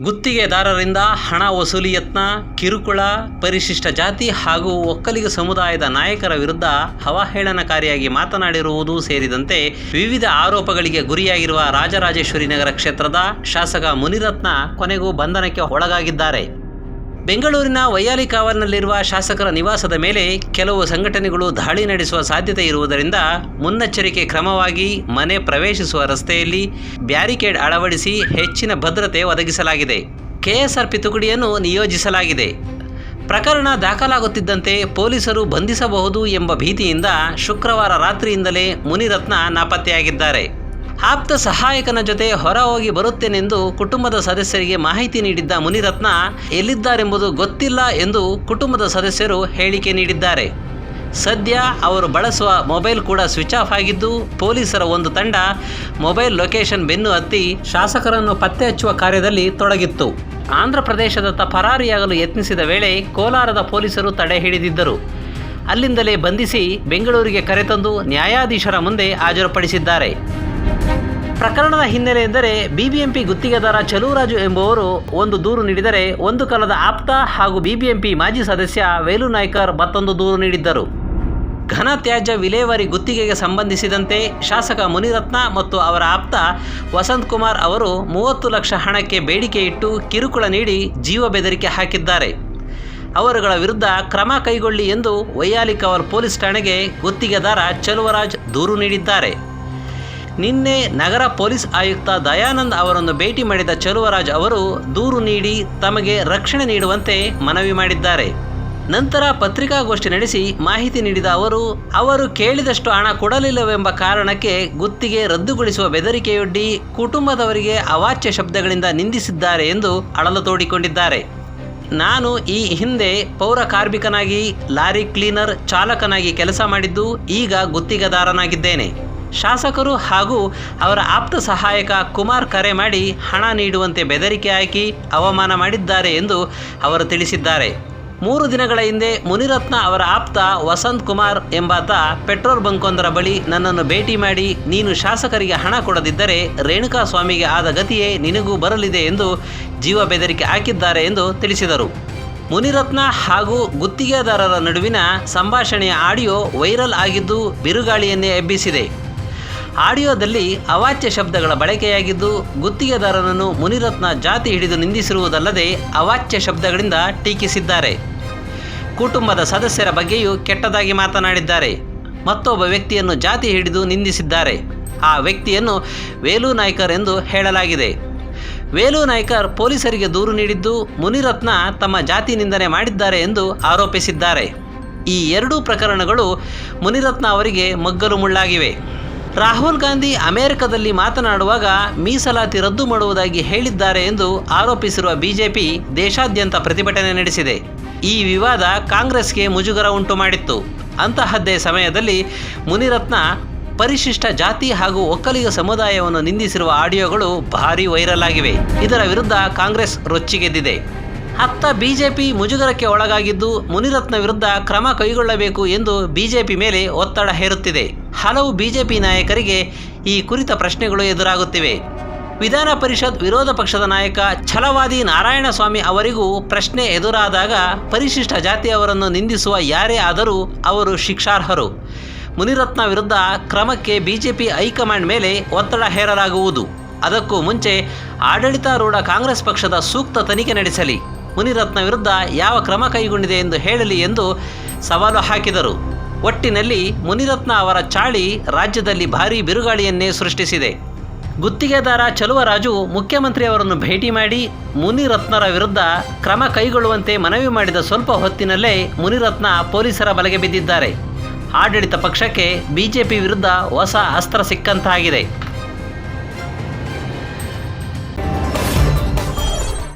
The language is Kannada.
ಗುತ್ತಿಗೆದಾರರಿಂದ ಹಣ ವಸೂಲಿ ಯತ್ನ, ಕಿರುಕುಳ, ಪರಿಶಿಷ್ಟ ಜಾತಿ ಹಾಗೂ ಒಕ್ಕಲಿಗ ಸಮುದಾಯದ ನಾಯಕರ ವಿರುದ್ಧ ಅವಹೇಳನಕಾರಿಯಾಗಿ ಮಾತನಾಡಿರುವುದು ಸೇರಿದಂತೆ ವಿವಿಧ ಆರೋಪಗಳಿಗೆ ಗುರಿಯಾಗಿರುವ ರಾಜರಾಜೇಶ್ವರಿ ನಗರ ಕ್ಷೇತ್ರದ ಶಾಸಕ ಮುನಿರತ್ನ ಕೊನೆಗೂ ಬಂಧನಕ್ಕೆ ಒಳಗಾಗಿದ್ದಾರೆ. ಬೆಂಗಳೂರಿನ ವೈಯಾಲಿ ಕಾವಲ್ನಲ್ಲಿರುವ ಶಾಸಕರ ನಿವಾಸದ ಮೇಲೆ ಕೆಲವು ಸಂಘಟನೆಗಳು ದಾಳಿ ನಡೆಸುವ ಸಾಧ್ಯತೆ ಇರುವುದರಿಂದ ಮುನ್ನೆಚ್ಚರಿಕೆ ಕ್ರಮವಾಗಿ ಮನೆ ಪ್ರವೇಶಿಸುವ ರಸ್ತೆಯಲ್ಲಿ ಬ್ಯಾರಿಕೇಡ್ ಅಳವಡಿಸಿ ಹೆಚ್ಚಿನ ಭದ್ರತೆ ಒದಗಿಸಲಾಗಿದೆ. ಕೆಎಸ್ಆರ್ಪಿ ತುಕಡಿಯನ್ನು ನಿಯೋಜಿಸಲಾಗಿದೆ. ಪ್ರಕರಣ ದಾಖಲಾಗುತ್ತಿದ್ದಂತೆ ಪೊಲೀಸರು ಬಂಧಿಸಬಹುದು ಎಂಬ ಭೀತಿಯಿಂದ ಶುಕ್ರವಾರ ರಾತ್ರಿಯಿಂದಲೇ ಮುನಿರತ್ನ ನಾಪತ್ತೆಯಾಗಿದ್ದಾರೆ. ಆಪ್ತ ಸಹಾಯಕನ ಜೊತೆ ಹೊರ ಹೋಗಿ ಬರುತ್ತೇನೆಂದು ಕುಟುಂಬದ ಸದಸ್ಯರಿಗೆ ಮಾಹಿತಿ ನೀಡಿದ್ದ ಮುನಿರತ್ನ ಎಲ್ಲಿದ್ದಾರೆಂಬುದು ಗೊತ್ತಿಲ್ಲ ಎಂದು ಕುಟುಂಬದ ಸದಸ್ಯರು ಹೇಳಿಕೆ ನೀಡಿದ್ದಾರೆ. ಸದ್ಯ ಅವರು ಬಳಸುವ ಮೊಬೈಲ್ ಕೂಡ ಸ್ವಿಚ್ ಆಫ್ ಆಗಿದ್ದು, ಪೊಲೀಸರ ಒಂದು ತಂಡ ಮೊಬೈಲ್ ಲೊಕೇಶನ್ ಬೆನ್ನು ಹತ್ತಿ ಶಾಸಕರನ್ನು ಪತ್ತೆ ಹಚ್ಚುವ ಕಾರ್ಯದಲ್ಲಿ ತೊಡಗಿತ್ತು. ಆಂಧ್ರ ಪ್ರದೇಶದತ್ತ ಪರಾರಿಯಾಗಲು ಯತ್ನಿಸಿದ ವೇಳೆ ಕೋಲಾರದ ಪೊಲೀಸರು ತಡೆ ಹಿಡಿದಿದ್ದರು. ಅಲ್ಲಿಂದಲೇ ಬಂಧಿಸಿ ಬೆಂಗಳೂರಿಗೆ ಕರೆತಂದು ನ್ಯಾಯಾಧೀಶರ ಮುಂದೆ ಹಾಜರುಪಡಿಸಿದ್ದಾರೆ. ಪ್ರಕರಣದ ಹಿನ್ನೆಲೆ ಎಂದರೆ ಬಿಬಿಎಂಪಿ ಗುತ್ತಿಗೆದಾರ ಚಲುವರಾಜು ಎಂಬುವರು ಒಂದು ದೂರು ನೀಡಿದರೆ ಒಂದು ಕಾಲದ ಆಪ್ತ ಹಾಗೂ ಬಿಬಿಎಂಪಿ ಮಾಜಿ ಸದಸ್ಯ ವೇಲು ನಾಯ್ಕರ್ ಮತ್ತೊಂದು ದೂರು ನೀಡಿದ್ದರು. ಘನ ತ್ಯಾಜ್ಯ ವಿಲೇವಾರಿ ಗುತ್ತಿಗೆಗೆ ಸಂಬಂಧಿಸಿದಂತೆ ಶಾಸಕ ಮುನಿರತ್ನ ಮತ್ತು ಅವರ ಆಪ್ತ ವಸಂತ್ ಕುಮಾರ್ ಅವರು ಮೂವತ್ತು ಲಕ್ಷ ಹಣಕ್ಕೆ ಬೇಡಿಕೆ ಇಟ್ಟು ಕಿರುಕುಳ ನೀಡಿ ಜೀವ ಬೆದರಿಕೆ ಹಾಕಿದ್ದಾರೆ. ಅವರುಗಳ ವಿರುದ್ಧ ಕ್ರಮ ಕೈಗೊಳ್ಳಿ ಎಂದು ವೈಯಾಲಿಕವರ್ ಪೊಲೀಸ್ ಠಾಣೆಗೆ ಗುತ್ತಿಗೆದಾರ ಚಲುವರಾಜ್ ದೂರು ನೀಡಿದ್ದಾರೆ. ನಿನ್ನೆ ನಗರ ಪೊಲೀಸ್ ಆಯುಕ್ತ ದಯಾನಂದ್ ಅವರನ್ನು ಭೇಟಿ ಮಾಡಿದ ಚಲುವರಾಜ್ ಅವರು ದೂರು ನೀಡಿ ತಮಗೆ ರಕ್ಷಣೆ ನೀಡುವಂತೆ ಮನವಿ ಮಾಡಿದ್ದಾರೆ. ನಂತರ ಪತ್ರಿಕಾಗೋಷ್ಠಿ ನಡೆಸಿ ಮಾಹಿತಿ ನೀಡಿದ ಅವರು ಅವರು ಕೇಳಿದಷ್ಟು ಹಣ ಕೊಡಲಿಲ್ಲವೆಂಬ ಕಾರಣಕ್ಕೆ ಗುತ್ತಿಗೆ ರದ್ದುಗೊಳಿಸುವ ಬೆದರಿಕೆಯೊಡ್ಡಿ ಕುಟುಂಬದವರಿಗೆ ಅವಾಚ್ಯ ಶಬ್ದಗಳಿಂದ ನಿಂದಿಸಿದ್ದಾರೆ ಎಂದು ಅಳಲು ತೋಡಿಕೊಂಡಿದ್ದಾರೆ. ನಾನು ಈ ಹಿಂದೆ ಪೌರ ಕಾರ್ಮಿಕನಾಗಿ, ಲಾರಿ ಕ್ಲೀನರ್ ಚಾಲಕನಾಗಿ ಕೆಲಸ ಮಾಡಿದ್ದು, ಈಗ ಗುತ್ತಿಗೆದಾರನಾಗಿದ್ದೇನೆ. ಶಾಸಕರು ಹಾಗೂ ಅವರ ಆಪ್ತ ಸಹಾಯಕ ಕುಮಾರ್ ಕರೆ ಮಾಡಿ ಹಣ ನೀಡುವಂತೆ ಬೆದರಿಕೆ ಹಾಕಿ ಅವಮಾನ ಮಾಡಿದ್ದಾರೆ ಎಂದು ಅವರು ತಿಳಿಸಿದ್ದಾರೆ. ಮೂರು ದಿನಗಳ ಹಿಂದೆ ಮುನಿರತ್ನ ಅವರ ಆಪ್ತ ವಸಂತ್ ಕುಮಾರ್ ಎಂಬಾತ ಪೆಟ್ರೋಲ್ ಬಂಕೊಂದರ ಬಳಿ ನನ್ನನ್ನು ಭೇಟಿ ಮಾಡಿ ನೀನು ಶಾಸಕರಿಗೆ ಹಣ ಕೊಡದಿದ್ದರೆ ರೇಣುಕಾ ಸ್ವಾಮಿಗೆ ಆದ ಗತಿಯೇ ನಿನಗೂ ಬರಲಿದೆ ಎಂದು ಜೀವ ಬೆದರಿಕೆ ಹಾಕಿದ್ದಾರೆ ಎಂದು ತಿಳಿಸಿದರು. ಮುನಿರತ್ನ ಹಾಗೂ ಗುತ್ತಿಗೆದಾರರ ನಡುವಿನ ಸಂಭಾಷಣೆಯ ಆಡಿಯೋ ವೈರಲ್ ಆಗಿದ್ದು ಬಿರುಗಾಳಿಯನ್ನೇ ಎಬ್ಬಿಸಿದೆ. ಆಡಿಯೋದಲ್ಲಿ ಅವಾಚ್ಯ ಶಬ್ದಗಳ ಬಳಕೆಯಾಗಿದ್ದು ಗುತ್ತಿಗೆದಾರನನ್ನು ಮುನಿರತ್ನ ಜಾತಿ ಹಿಡಿದು ನಿಂದಿಸಿರುವುದಲ್ಲದೆ ಅವಾಚ್ಯ ಶಬ್ದಗಳಿಂದ ಟೀಕಿಸಿದ್ದಾರೆ. ಕುಟುಂಬದ ಸದಸ್ಯರ ಬಗ್ಗೆಯೂ ಕೆಟ್ಟದಾಗಿ ಮಾತನಾಡಿದ್ದಾರೆ. ಮತ್ತೊಬ್ಬ ವ್ಯಕ್ತಿಯನ್ನು ಜಾತಿ ಹಿಡಿದು ನಿಂದಿಸಿದ್ದಾರೆ. ಆ ವ್ಯಕ್ತಿಯನ್ನು ವೇಲು ನಾಯ್ಕರ್ ಎಂದು ಹೇಳಲಾಗಿದೆ. ವೇಲು ನಾಯ್ಕರ್ ಪೊಲೀಸರಿಗೆ ದೂರು ನೀಡಿದ್ದು ಮುನಿರತ್ನ ತಮ್ಮ ಜಾತಿ ನಿಂದನೆ ಮಾಡಿದ್ದಾರೆ ಎಂದು ಆರೋಪಿಸಿದ್ದಾರೆ. ಈ ಎರಡೂ ಪ್ರಕರಣಗಳು ಮುನಿರತ್ನ ಅವರಿಗೆ ಮಗ್ಗಲು ಮುಳ್ಳಾಗಿವೆ. ರಾಹುಲ್ ಗಾಂಧಿ ಅಮೆರಿಕದಲ್ಲಿ ಮಾತನಾಡುವಾಗ ಮೀಸಲಾತಿ ರದ್ದು ಮಾಡುವುದಾಗಿ ಹೇಳಿದ್ದಾರೆ ಎಂದು ಆರೋಪಿಸಿರುವ ಬಿಜೆಪಿ ದೇಶಾದ್ಯಂತ ಪ್ರತಿಭಟನೆ ನಡೆಸಿದೆ. ಈ ವಿವಾದ ಕಾಂಗ್ರೆಸ್ಗೆ ಮುಜುಗರ ಉಂಟು ಮಾಡಿತ್ತು. ಅಂತಹದ್ದೇ ಸಮಯದಲ್ಲಿ ಮುನಿರತ್ನ ಪರಿಶಿಷ್ಟ ಜಾತಿ ಹಾಗೂ ಒಕ್ಕಲಿಗ ಸಮುದಾಯವನ್ನು ನಿಂದಿಸಿರುವ ಆಡಿಯೋಗಳು ಭಾರಿ ವೈರಲ್ ಆಗಿವೆ. ಇದರ ವಿರುದ್ಧ ಕಾಂಗ್ರೆಸ್ ರೊಚ್ಚಿಗೆದ್ದಿದೆ. ಅತ್ತ ಬಿಜೆಪಿ ಮುಜುಗರಕ್ಕೆ ಒಳಗಾಗಿದ್ದು ಮುನಿರತ್ನ ವಿರುದ್ಧ ಕ್ರಮ ಕೈಗೊಳ್ಳಬೇಕು ಎಂದು ಬಿಜೆಪಿ ಮೇಲೆ ಒತ್ತಡ ಹೇರುತ್ತಿದೆ. ಹಲವು ಬಿಜೆಪಿ ನಾಯಕರಿಗೆ ಈ ಕುರಿತ ಪ್ರಶ್ನೆಗಳು ಎದುರಾಗುತ್ತಿವೆ. ವಿಧಾನ ಪರಿಷತ್ ವಿರೋಧ ಪಕ್ಷದ ನಾಯಕ ಛಲವಾದಿ ನಾರಾಯಣಸ್ವಾಮಿ ಅವರಿಗೂ ಪ್ರಶ್ನೆ ಎದುರಾದಾಗ ಪರಿಶಿಷ್ಟ ಜಾತಿಯವರನ್ನು ನಿಂದಿಸುವ ಯಾರೇ ಆದರೂ ಅವರು ಶಿಕ್ಷಾರ್ಹರು. ಮುನಿರತ್ನ ವಿರುದ್ಧ ಕ್ರಮಕ್ಕೆ ಬಿಜೆಪಿ ಹೈಕಮಾಂಡ್ ಮೇಲೆ ಒತ್ತಡ ಹೇರಲಾಗುವುದು. ಅದಕ್ಕೂ ಮುಂಚೆ ಆಡಳಿತಾರೂಢ ಕಾಂಗ್ರೆಸ್ ಪಕ್ಷದ ಸೂಕ್ತ ತನಿಖೆ ನಡೆಸಲಿ. ಮುನಿರತ್ನ ವಿರುದ್ಧ ಯಾವ ಕ್ರಮ ಕೈಗೊಂಡಿದೆ ಎಂದು ಹೇಳಲಿ ಎಂದು ಸವಾಲು ಹಾಕಿದರು. ಒಟ್ಟಿನಲ್ಲಿ ಮುನಿರತ್ನ ಅವರ ಚಾಳಿ ರಾಜ್ಯದಲ್ಲಿ ಭಾರೀ ಬಿರುಗಾಳಿಯನ್ನೇ ಸೃಷ್ಟಿಸಿದೆ. ಗುತ್ತಿಗೆದಾರ ಚಲುವರಾಜು ಮುಖ್ಯಮಂತ್ರಿಯವರನ್ನು ಭೇಟಿ ಮಾಡಿ ಮುನಿರತ್ನರ ವಿರುದ್ಧ ಕ್ರಮ ಕೈಗೊಳ್ಳುವಂತೆ ಮನವಿ ಮಾಡಿದ ಸ್ವಲ್ಪ ಹೊತ್ತಿನಲ್ಲೇ ಮುನಿರತ್ನ ಪೊಲೀಸರ ಬಲೆಗೆ ಬಿದ್ದಿದ್ದಾರೆ. ಆಡಳಿತ ಪಕ್ಷಕ್ಕೆ ಬಿಜೆಪಿ ವಿರುದ್ಧ ಹೊಸ ಅಸ್ತ್ರ ಸಿಕ್ಕಂತಾಗಿದೆ.